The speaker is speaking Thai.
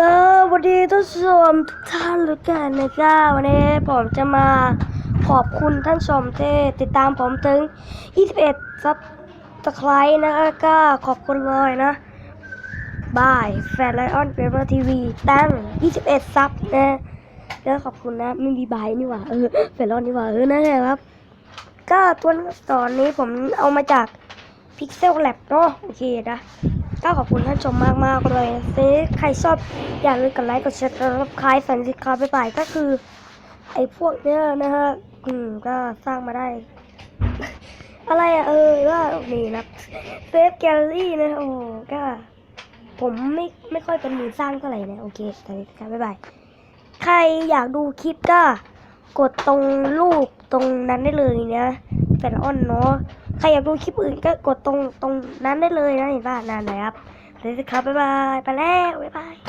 สวัสดีท่านผู้ชมทุกท่านเลยกันนะจ้าวันนี้ผมจะมาขอบคุณท่านชมที่ติดตามผมถึง 21 ซับสไครต์นะก็ขอบคุณเลยนะบายแฟนไลออนเปเปอร์ทีวีตั้ง 21 ซับนะแล้วขอบคุณนะไม่มีบายนี่หว่าเออแฟนไลออนนี่หว่าเออนั่นแหละครับ ก็ตัวตอนนี้ผมเอามาจาก Pixel Lab เนาะโอเคนะ ก็ขอบคุณท่านชมมากมากๆเลยนะซื้อใครชอบอย่าลืมกดไลค์กดแชร์กดรับคลายสันติคาไปไปก็คือ ไอ้พวกเนี้ยนะฮะอืมก็สร้างมาได้ อะไรอะเออว่านี่นะเซฟแกลลี่นะโอ้ก็ ผมไม่ไม่ค่อยเป็นมือสร้างเท่าไหร่นะโอเคสันติคาไปไปใครอยากดูคลิปก็กดตรงรูปตรงนั้นได้เลยนะแฟนออนเนาะ ใครอยากดูคลิปอื่นก็กดตรงตรงนั้นได้เลยนะเห็นป่ะนานเลยครับเลยสิครับบ๊ายบายไปแล้วบ๊ายบาย